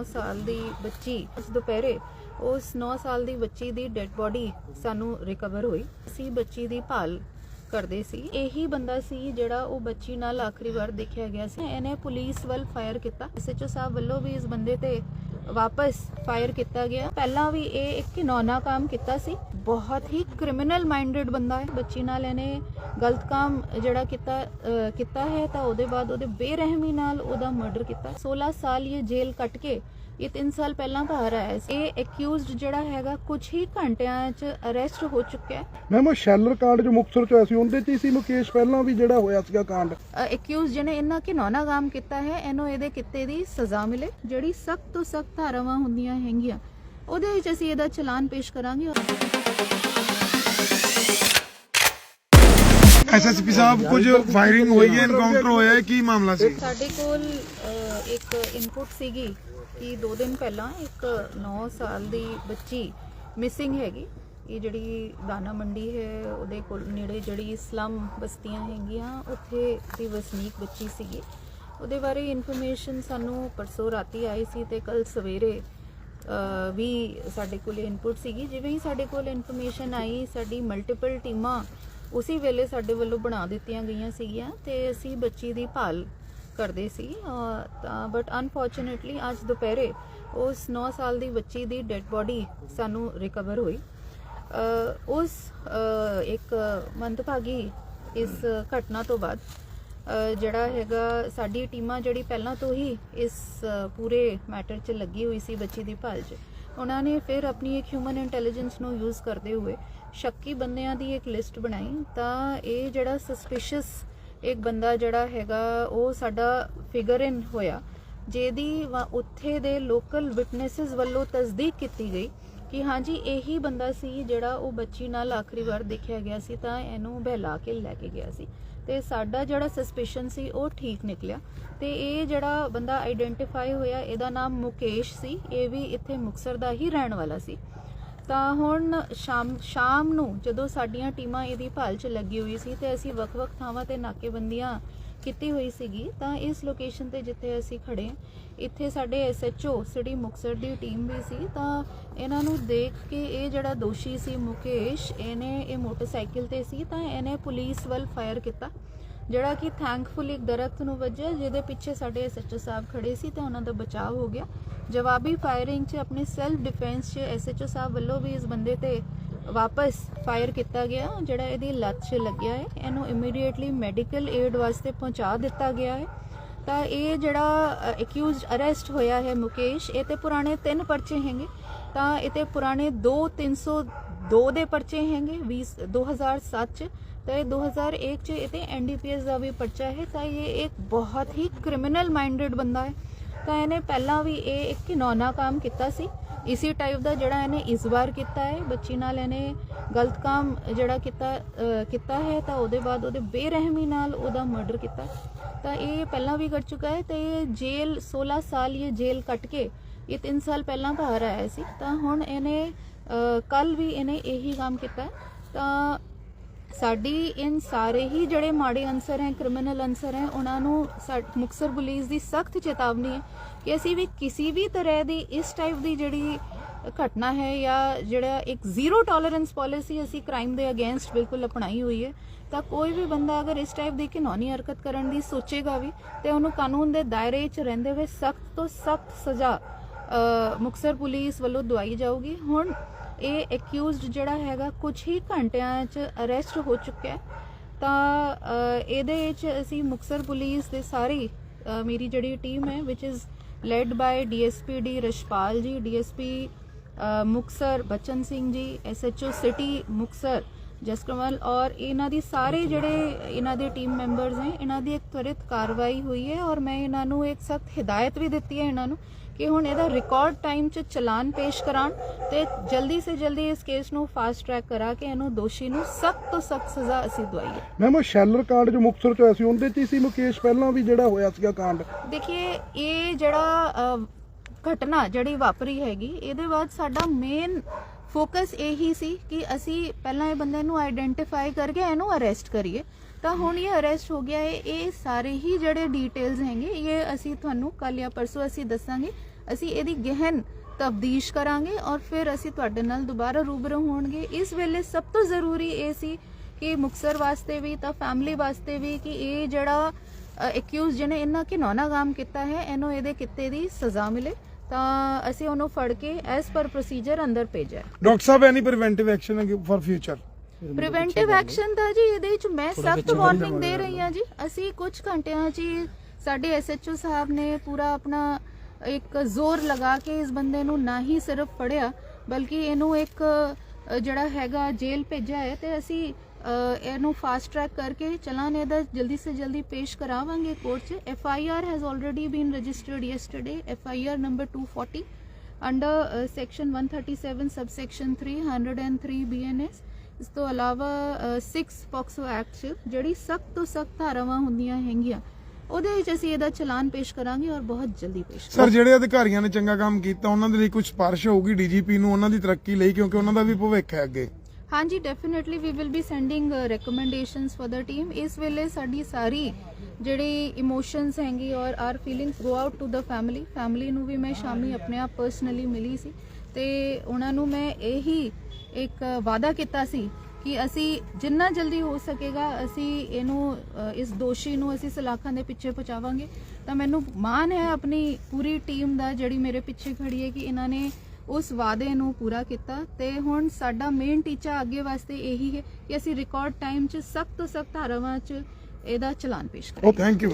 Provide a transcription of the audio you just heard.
9 ਸਾਲ ਦੀ ਬੱਚੀ, ਉਸ ਦੁਪਹਿਰੇ ਉਸ 9 ਸਾਲ ਦੀ ਬੱਚੀ ਦੀ ਡੈੱਡ ਬੋਡੀ ਸਾਨੂੰ ਰਿਕਵਰ ਹੋਈ। ਅਸੀਂ ਬੱਚੀ ਦੀ ਭਾਲ ਕਰਦੇ ਸੀ। ਇਹੀ ਬੰਦਾ ਸੀ ਜਿਹੜਾ ਉਹ ਬੱਚੀ ਨਾਲ ਆਖਰੀ ਵਾਰ ਦੇਖਿਆ ਗਿਆ ਸੀ। ਇਹਨੇ ਪੁਲਿਸ ਵੱਲ ਫਾਇਰ ਕੀਤਾ। ਐਸਐਚਓ ਸਾਹਿਬ ਵੱਲੋਂ ਵੀ ਇਸ ਬੰਦੇ ਤੇ ਵਾਪਸ ਫਾਇਰ ਕੀਤਾ ਗਿਆ। ਪਹਿਲਾਂ ਵੀ ਇਹ ਇੱਕ ਨੌਨਾ ਕੰਮ ਕੀਤਾ ਸੀ। ਬਹੁਤ ਹੀ ਕ੍ਰਿਮੀਨਲ ਮਾਈਂਡਡ ਬੰਦਾ ਹੈ। ਬੱਚੀ ਨਾਲ ਇਹਨੇ ਗਲਤ ਕੰਮ ਜਿਹੜਾ ਕੀਤਾ ਕੀਤਾ ਹੈ ਤਾਂ ਉਹਦੇ ਬਾਅਦ ਉਹਦੇ ਬੇਰਹਿਮੀ ਨਾਲ ਉਹਦਾ ਮਰਡਰ ਕੀਤਾ। 16 ਸਾਲ ਇਹ ਜੇਲ੍ਹ ਕੱਟ ਕੇ ਇਹ 3 ਸਾਲ ਪਹਿਲਾਂ ਬਾਹਰ ਆਇਆ ਸੀ। ਇਹ ਅਕਿਊਜ਼ਡ ਜਿਹੜਾ ਹੈਗਾ ਕੁਝ ਹੀ ਘੰਟਿਆਂ 'ਚ ਅਰੈਸਟ ਹੋ ਚੁੱਕਿਆ ਹੈ। ਮੈਮ ਉਹ ਸ਼ੈਲਰ ਕਾਂਡ ਜੋ ਮੁਕਤਸਰ ਚ ਹੋਇਆ ਸੀ ਉਹਦੇ ਚ ਹੀ ਸੀ ਮੁਕੇਸ਼ ਪਹਿਲਾਂ ਵੀ ਜਿਹੜਾ ਹੋਇਆ ਸੀਗਾ ਕਾਂਡ? ਅਕਿਊਜ਼ ਜਿਹਨੇ ਇੰਨਾ ਘਿਨੌਨਾ ਕੰਮ ਕੀਤਾ ਹੈ ਇਹਨੂੰ ਇਹਦੇ ਕਿੱਤੇ ਦੀ ਸਜ਼ਾ ਮਿਲੇ ਜਿਹੜੀ ਸਖਤ ਤੋਂ ਸਖਤ ਧਾਰਾਵਾਂ ਹੁੰਦੀਆਂ ਹੈਗੀਆਂ। ਉਹਦੇ ਵਿੱਚ ਅਸੀਂ ਇਹਦਾ ਚਲਾਨ ਪੇਸ਼ ਕਰਾਂਗੇ। ਐਸਐਸਪੀ ਸਾਹਿਬ ਕੁਝ ਫਾਇਰਿੰਗ ਹੋਈ ਹੈ ਐਨਕਾਊਂਟਰ ਹੋਇਆ ਹੈ ਕੀ ਮਾਮਲਾ ਸੀ? ਸਾਡੇ ਕੋਲ ਅਹ, ਇੱਕ ਇਨਪੁਟ ਸੀਗੀ ਕਿ 2 ਦਿਨ ਪਹਿਲਾਂ ਇੱਕ 9 ਸਾਲ ਦੀ ਬੱਚੀ ਮਿਸਿੰਗ ਹੈਗੀ। ਇਹ ਜਿਹੜੀ ਦਾਣਾ ਮੰਡੀ ਹੈ ਉਹਦੇ ਕੋਲ ਨੇੜੇ ਜਿਹੜੀ ਸਲਮ ਬਸਤੀਆਂ ਹੈਗੀਆਂ ਉੱਥੇ ਦੀ ਵਸਨੀਕ ਬੱਚੀ ਸੀਗੀ। ਉਹਦੇ ਬਾਰੇ ਇਨਫੋਰਮੇਸ਼ਨ ਸਾਨੂੰ ਪਰਸੋਂ ਰਾਤੀ ਆਈ ਸੀ ਤੇ ਕੱਲ ਸਵੇਰੇ ਅਹ, ਵੀ ਸਾਡੇ ਕੋਲ ਇਨਪੁਟ ਸੀਗੀ। ਜਿਵੇਂ ਹੀ ਸਾਡੇ ਕੋਲ ਇਨਫੋਰਮੇਸ਼ਨ ਆਈ ਸਾਡੀ ਮਲਟੀਪਲ ਟੀਮਾਂ ਉਸੇ ਵੇਲੇ ਸਾਡੇ ਵੱਲੋਂ ਬਣਾ ਦਿੱਤੀਆਂ ਗਈਆਂ ਸੀਗੀਆਂ ਤੇ ਅਸੀਂ ਬੱਚੀ ਦੀ ਭਾਲ ਕਰਦੇ ਸੀ ਤਾਂ ਬਟ ਅਨਫੋਰਚੂਨੇਟਲੀ ਅੱਜ ਦੁਪਹਿਰੇ ਉਸ 9 ਸਾਲ ਦੀ ਬੱਚੀ ਦੀ ਡੈੱਡ ਬੋਡੀ ਸਾਨੂੰ ਰਿਕਵਰ ਹੋਈ। ਉਸ ਇੱਕ ਮੰਦਭਾਗੀ ਇਸ ਘਟਨਾ ਤੋਂ ਬਾਅਦ ਜਿਹੜਾ ਹੈਗਾ ਸਾਡੀ ਟੀਮਾਂ ਜਿਹੜੀ ਪਹਿਲਾਂ ਤੋਂ ਹੀ ਇਸ ਪੂਰੇ ਮੈਟਰ 'ਚ ਲੱਗੀ ਹੋਈ ਸੀ ਬੱਚੀ ਦੀ ਭਾਲ 'ਚ। ਉਹਨਾਂ ਨੇ ਫਿਰ ਆਪਣੀ ਇੱਕ ਹਿਊਮਨ ਇੰਟੈਲੀਜੈਂਸ ਨੂੰ ਯੂਜ਼ ਕਰਦੇ ਹੋਏ ਸ਼ੱਕੀ ਬੰਦਿਆਂ ਦੀ ਇੱਕ ਲਿਸਟ ਬਣਾਈ। ਤਾਂ ਇਹ ਜਿਹੜਾ ਸਸਪੀਸ਼ੀਅਸ ਇੱਕ ਬੰਦਾ ਜਿਹੜਾ ਹੈਗਾ, ਉਹ ਸਾਡਾ ਫਿਗਰ ਇਨ ਹੋਇਆ, ਜਿਹਦੀ ਵਾ- ਉੱਥੇ ਦੇ ਲੋਕਲ ਵਿਟਨੈਸਸ ਵੱਲੋਂ ਤਸਦੀਕ ਕੀਤੀ ਗਈ। ਕਿ ਹਾਂਜੀ, ਇਹੀ ਬੰਦਾ ਸੀ ਜਿਹੜਾ ਉਹ ਬੱਚੀ ਨਾਲ ਆਖਰੀ ਵਾਰ ਦੇਖਿਆ ਗਿਆ ਸੀ ਤਾਂ ਇਹਨੂੰ ਬਹਿਲਾ ਕੇ ਲੈ ਕੇ ਗਿਆ ਸੀ। ਤੇ ਸਾਡਾ ਜਿਹੜਾ ਸਸਪੀਸ਼ਨ ਸੀ, ਉਹ ਠੀਕ ਨਿਕਲਿਆ। ਤੇ ਇਹ ਜਿਹੜਾ ਬੰਦਾ ਆਈਡੈਂਟੀਫਾਈ ਹੋਇਆ, ਇਹਦਾ ਨਾਮ ਮੁਕੇਸ਼ ਸੀ। ਇਹ ਵੀ ਇੱਥੇ ਮੁਕਸਰ ਦਾ ਹੀ ਰਹਿਣ ਵਾਲਾ ਸੀ। ਤਾਂ ਹੁਣ ਸ਼ਾਮ ਸ਼ਾਮ ਨੂੰ ਜਦੋਂ ਸਾਡੀਆਂ ਟੀਮਾਂ ਇਹਦੀ ਭਾਲ 'ਚ ਲੱਗੀ ਹੋਈ ਸੀ ਤੇ ਅਸੀਂ ਵੱਖ-ਵੱਖ ਥਾਵਾਂ ਤੇ ਨਾਕੇਬੰਦੀਆਂ ਕੀਤੀ ਹੋਈ ਸੀਗੀ ਤਾਂ ਇਸ ਲੋਕੇਸ਼ਨ ਤੇ ਜਿੱਥੇ ਅਸੀਂ ਖੜੇ ਹਾਂ, ਇੱਥੇ ਸਾਡੇ ਐਸਐਚਓ ਸਿਟੀ ਮੁਕਸਰ ਦੀ ਟੀਮ ਵੀ ਸੀ ਤਾਂ ਇਹਨਾਂ ਨੂੰ ਦੇਖ ਕੇ ਇਹ ਜਿਹੜਾ ਦੋਸ਼ੀ ਸੀ ਮੁਕੇਸ਼ ਇਹਨੇ ਇਹ ਮੋਟਰਸਾਈਕਲ ਤੇ ਸੀ ਤਾਂ ਇਹਨੇ ਪੁਲਿਸ ਵੱਲ ਫਾਇਰ ਕੀਤਾ ਜਿਹੜਾ ਕਿ ਥੈਂਕਫੁਲੀ ਇੱਕ ਦਰਖਤ ਨੂੰ ਵੱਜਿਆ ਜਿਹਦੇ ਪਿੱਛੇ ਸਾਡੇ ਐਸਐਚਓ ਸਾਹਿਬ ਖੜੇ ਸੀ ਤੇ ਉਹਨਾਂ ਦਾ ਬਚਾਅ ਹੋ ਗਿਆ। ਜਵਾਬੀ ਫਾਇਰਿੰਗ 'ਚ ਆਪਣੇ ਸੈਲਫ ਡਿਫੈਂਸ 'ਚ ਐਸਐਚਓ ਸਾਹਿਬ ਵੱਲੋਂ ਵੀ ਇਸ ਬੰਦੇ ਤੇ ਵਾਪਸ ਫਾਇਰ ਕੀਤਾ ਗਿਆ, ਜਿਹੜਾ ਇਹਦੀ ਲੱਤ 'ਚ ਲੱਗਿਆ ਹੈ, ਇਹਨੂੰ ਇਮੀਡੀਏਟਲੀ ਮੈਡੀਕਲ ਏਡ ਵਾਸਤੇ ਪਹੁੰਚਾ ਦਿੱਤਾ ਗਿਆ ਹੈ। ਤਾਂ ਇਹ ਜਿਹੜਾ ਅਕਿਊਜ਼ਡ ਅਰੈਸਟ ਹੋਇਆ ਹੈ ਮੁਕੇਸ਼, ਇਹ ਤੇ ਪੁਰਾਣੇ ਤਿੰਨ ਪਰਚੇ ਹੈਗੇ। ਤਾਂ ਇਹ ਤੇ ਪੁਰਾਣੇ 2 302 ਦੇ ਪਰਚੇ ਹੈਗੇ 20 2007 ਚ। ਤਾਂ ਇਹ 2001 ਚ ਇਹ ਤੇ ਐਨਡੀਪੀਐਸ ਦਾ ਵੀ ਪਰਚਾ ਹੈ। ਤਾਂ ਇਹ ਇੱਕ ਬਹੁਤ ਹੀ ਕ੍ਰਿਮੀਨਲ ਮਾਈਂਡਡ ਬੰਦਾ ਹੈ। ਤਾਂ ਇਹਨੇ ਪਹਿਲਾਂ ਵੀ ਇਹ ਇੱਕ ਘਿਨੌਨਾ ਕੰਮ ਕੀਤਾ ਸੀ। ਇਸੇ ਟਾਈਪ ਦਾ ਜਿਹੜਾ ਇਹਨੇ ਇਸ ਵਾਰ ਕੀਤਾ ਹੈ, ਬੱਚੀ ਨਾਲ ਇਹਨੇ ਗਲਤ ਕੰਮ ਜਿਹੜਾ ਕੀਤਾ ਕੀਤਾ ਹੈ, ਤਾਂ ਉਹਦੇ ਬਾਅਦ ਉਹਦੇ ਬੇਰਹਿਮੀ ਨਾਲ ਉਹਦਾ ਮਰਡਰ ਕੀਤਾ ਤਾਂ ਇਹ ਪਹਿਲਾਂ ਵੀ ਕਰ ਚੁੱਕਾ ਹੈ ਤੇ ਇਹ ਜੇਲ੍ਹ 16 ਸਾਲ ਇਹ ਜੇਲ੍ਹ ਕੱਟ ਕੇ ਇਹ 3 ਸਾਲ ਪਹਿਲਾਂ ਬਾਹਰ ਆਇਆ ਸੀ। ਤਾਂ ਹੁਣ ਇਹਨੇ ਕੱਲ ਵੀ ਇਹਨੇ ਇਹੀ ਕੰਮ ਕੀਤਾ ਤਾਂ ਸਾਡੀ ਇਨ ਸਾਰੇ ਹੀ ਜਿਹੜੇ ਮਾੜੇ ਅਨਸਰ ਹੈ ਕ੍ਰਿਮੀਨਲ ਅਨਸਰ ਹੈ ਉਹਨਾਂ ਨੂੰ ਸਾ- ਮੁਕਤਸਰ ਪੁਲਿਸ ਦੀ ਸਖਤ ਚੇਤਾਵਨੀ ਹੈ ਕਿ ਅਸੀਂ ਵੀ ਕਿਸੇ ਵੀ ਤਰ੍ਹਾਂ ਦੀ ਇਸ ਟਾਈਪ ਦੀ ਜਿਹੜੀ ਘਟਨਾ ਹੈ ਜਾਂ ਜਿਹੜਾ ਇੱਕ ਜ਼ੀਰੋ ਟੋਲਰੈਂਸ ਪਾਲਿਸੀ ਅਸੀਂ ਕ੍ਰਾਈਮ ਦੇ ਅਗੇਂਸਟ ਬਿਲਕੁਲ ਅਪਣਾਈ ਹੋਈ ਹੈ ਤਾਂ ਕੋਈ ਵੀ ਬੰਦਾ ਅਗਰ ਇਸ ਟਾਈਪ ਦੀ ਘਿਨੌਣੀ ਹਰਕਤ ਕਰਨ ਦੀ ਸੋਚੇਗਾ ਵੀ ਤੇ ਉਹਨੂੰ ਕਾਨੂੰਨ ਦੇ ਦਾਇਰੇ 'ਚ ਰਹਿੰਦੇ ਹੋਏ ਸਖਤ ਤੋਂ ਸਖਤ ਸਜ਼ਾ ਅ, ਮੁਕਤਸਰ ਪੁਲਿਸ ਵੱਲੋਂ ਦਵਾਈ ਜਾਊਗੀ। ਹੁਣ ਇਹ ਅਕਿਊਜ਼ਡ ਜਿਹੜਾ ਹੈਗਾ ਕੁਝ ਹੀ ਘੰਟਿਆਂ 'ਚ ਅਰੈਸਟ ਹੋ ਚੁੱਕਿਆ ਤਾਂ ਇਹਦੇ ਵਿੱਚ ਅਸੀਂ ਮੁਕਤਸਰ ਪੁਲਿਸ ਦੇ ਸਾਰੀ ਮੇਰੀ ਜਿਹੜੀ ਟੀਮ ਹੈ ਵਿਚ is led by DSP D Rashpal ji DSP Muktsar Bachan Singh ji SHO city Muktsar ਜਸਕਰਮਲ ਔਰ ਇਹਨਾਂ ਦੀ ਸਾਰੇ ਜਿਹੜੇ ਇਹਨਾਂ ਦੇ ਟੀਮ ਮੈਂਬਰਸ ਹੈ ਇਹਨਾਂ ਦੀ ਇੱਕ ਤਵਰਿਤ ਕਾਰਵਾਈ ਹੋਈ ਹੈ ਔਰ ਮੈਂ ਇਹਨਾਂ ਨੂੰ ਇੱਕ ਸਖਤ ਹਦਾਇਤ ਵੀ ਦਿੱਤੀ ਹੈ ਇਹਨਾਂ ਨੂੰ ਕਿ ਹੁਣ ਇਹਦਾ ਰਿਕਾਰਡ ਟਾਈਮ 'ਚ ਚਲਾਨ ਪੇਸ਼ ਕਰਾਉਣ ਤੇ ਜਲਦੀ ਸੇ ਜਲਦੀ ਇਸ ਕੇਸ ਨੂੰ ਫਾਸਟ ਟਰੈਕ ਕਰਾ ਕੇ ਇਹਨੂੰ ਦੋਸ਼ੀ ਨੂੰ ਸਖਤ ਤੋਂ ਸਖਤ ਸਜ਼ਾ ਅਸੀਂ ਦਵਾਈਏ। ਮੈਮ ਉਹ ਸ਼ੈਲਰ ਕਾਂਡ ਜੋ ਮੁਕਤਸਰ ਚ ਹੋਇਆ ਸੀ ਉਹਦੇ ਚ ਹੀ ਸੀ ਮੁਕੇਸ਼ ਪਹਿਲਾਂ ਵੀ ਜਿਹੜਾ ਹੋਇਆ ਸੀਗਾ ਕਾਂਡ? ਦੇਖਿਏ ਇਹ ਜਿਹੜਾ ਘਟਨਾ ਜਿਹੜੀ ਵਾਪਰੀ ਹੈਗੀ ਇਹਦੇ ਬਾਅਦ ਸਾਡਾ ਮੇਨ ਫੋਕਸ ਇਹੀ ਸੀ ਕਿ ਅਸੀਂ ਪਹਿਲਾਂ ਇਹ ਬੰਦੇ ਨੂੰ ਆਈਡੈਂਟੀਫਾਈ ਕਰਕੇ ਇਹਨੂੰ ਅਰੈਸਟ ਕਰੀਏ। ਤਾਂ ਹੁਣ ਇਹ ਅਰੈਸਟ ਹੋ ਗਿਆ ਹੈ। ਇਹ ਸਾਰੇ ਹੀ ਜਿਹੜੇ ਡੀਟੇਲਸ ਹੈਗੇ, ਇਹ ਅਸੀਂ ਤੁਹਾਨੂੰ ਕੱਲ ਜਾਂ ਪਰਸੋਂ ਅਸੀਂ ਦੱਸਾਂਗੇ। ਅਸੀਂ ਇਹਦੀ ਗਹਿਨ ਤਬਦੀਸ਼ ਕਰਾਂਗੇ ਔਰ ਫਿਰ ਅਸੀਂ ਤੁਹਾਡੇ ਨਾਲ ਦੁਬਾਰਾ ਰੂਬਰੂ ਹੋਣਗੇ। ਇਸ ਵੇਲੇ ਸਭ ਤੋਂ ਜ਼ਰੂਰੀ ਇਹ ਸੀ ਕਿ ਮੁਕਸਰ ਵਾਸਤੇ ਵੀ, ਤਾਂ ਫੈਮਿਲੀ ਵਾਸਤੇ ਵੀ ਕਿ ਇਹ ਜਿਹੜਾ ਐਕਿਊਜ਼ ਜਿਹਨੇ ਇਹਨਾਂ ਘਿਨੌਣਾ ਕੰਮ ਕੀਤਾ ਹੈ, ਇਹਨੂੰ ਇਹਦੇ ਕਿੱਤੇ ਦੀ ਸਜ਼ਾ ਮਿਲੇ। ਤਾਂ ਅਸੀਂ ਉਹਨੂੰ ਫੜ ਕੇ ਐਸ ਪਰ ਪ੍ਰੋਸੀਜਰ ਅੰਦਰ ਭੇਜਿਆ। Doctor Sahib any preventive action for future preventive action ਦਾ ਜੀ ਇਹਦੇ ਵਿੱਚ ਮੈਂ ਸਖਤ ਵਾਰਨਿੰਗ ਦੇ ਰਹੀ ਹਾਂ ਜੀ। ਅਸੀਂ ਕੁਝ ਘੰਟਿਆਂ 'ਚ ਸਾਡੇ ਐਸਐਚਓ ਸਾਹਿਬ ਨੇ ਪੂਰਾ ਆਪਣਾ ਇੱਕ ਜ਼ੋਰ ਲਗਾ ਕੇ ਇਸ ਬੰਦੇ ਨੂੰ ਨਾ ਹੀ ਸਿਰਫ ਫੜਿਆ ਬਲਕਿ ਇਹਨੂੰ ਇੱਕ ਜਿਹੜਾ ਹੈਗਾ ਜੇਲ੍ਹ ਭੇਜਿਆ ਹੈ ਤੇ ਅਸੀਂ ਇਹਨੂੰ ਫਾਸਟ ਟਰੈਕ ਕਰਕੇ ਚਲਾਨ ਇਹਦਾ ਜਲਦੀ ਸੇ ਜਲਦੀ ਪੇਸ਼ ਕਰਾਵਾਂਗੇ ਕੋਰਟ 'ਚ। F I R has already been registered yesterday F I R number 240 under section 137 subsection 303 BNS ਇਸ ਤੋਂ ਇਲਾਵਾ 6 ਪੋਕਸੋ ਐਕਟ ਜਿਹੜੀ ਸਖਤ ਤੋਂ ਸਖਤ ਧਾਰਾਵਾਂ ਹੁੰਦੀਆਂ ਹੈਗੀਆਂ ਉਹਦੇ ਵਿੱਚ ਅਸੀਂ ਇਹਦਾ ਚਲਾਨ ਪੇਸ਼ ਕਰਾਂਗੇ ਔਰ ਬਹੁਤ ਜਲਦੀ ਪੇਸ਼ ਸਰ ਜਿਹੜੇ ਅਧਿਕਾਰੀਆਂ ਨੇ ਚੰਗਾ ਕੰਮ ਕੀਤਾ ਉਹਨਾਂ ਦੇ ਲਈ ਕੁਝ ਸਿਫਾਰਿਸ਼ ਹੋਊਗੀ ਡੀਜੀਪੀ ਨੂੰ ਉਹਨਾਂ ਦੀ ਤਰੱਕੀ ਲਈ ਕਿਉਂਕਿ ਉਹਨਾਂ ਦਾ ਵੀ ਭਵਿੱਖ ਹੈ ਅੱਗੇ। ਹਾਂਜੀ definitely we will be sending recommendations for the team ਇਸ ਵੇਲੇ ਸਾਡੀ ਸਾਰੀ ਜਿਹੜੀ ਇਮੋਸ਼ਨਸ ਹੈਗੀ or are feelings go out to the family family ਨੂੰ ਵੀ ਮੈਂ ਸ਼ਾਮੀ ਆਪਣੇ ਆਪ ਪਰਸਨਲੀ ਮਿਲੀ ਸੀ ਤੇ ਉਹਨਾਂ ਨੂੰ ਮੈਂ ਇਹੀ ਇੱਕ ਵਾਅਦਾ ਕੀਤਾ ਸੀ ਕਿ ਅਸੀਂ ਜਿੰਨਾ ਜਲਦੀ ਹੋ ਸਕੇਗਾ, ਅਸੀਂ ਇਹਨੂੰ ਇਸ ਦੋਸ਼ੀ ਨੂੰ ਅਸੀਂ ਸਲਾਖਾਂ ਦੇ ਪਿੱਛੇ ਪਹੁੰਚਾਵਾਂਗੇ। ਤਾਂ ਮੈਨੂੰ ਮਾਣ ਹੈ ਆਪਣੀ ਪੂਰੀ ਟੀਮ ਦਾ ਜਿਹੜੀ ਮੇਰੇ ਪਿੱਛੇ ਖੜੀ ਹੈ ਕਿ ਇਹਨਾਂ ਨੇ ਉਸ ਵਾਅਦੇ ਨੂੰ ਪੂਰਾ ਕੀਤਾ ਤੇ ਹੁਣ ਸਾਡਾ ਮੇਨ ਟੀਚਾ ਅੱਗੇ ਵਾਸਤੇ ਇਹੀ ਹੈ ਕਿ ਅਸੀਂ ਰਿਕਾਰਡ ਟਾਈਮ 'ਚ ਸਖਤ ਤੋਂ ਸਖਤ ਧਾਰਾਵਾਂ 'ਚ ਇਹਦਾ ਚਲਾਨ ਪੇਸ਼ ਕਰਾਂਗੇ। ਉਹ ਥੈਂਕ ਯੂ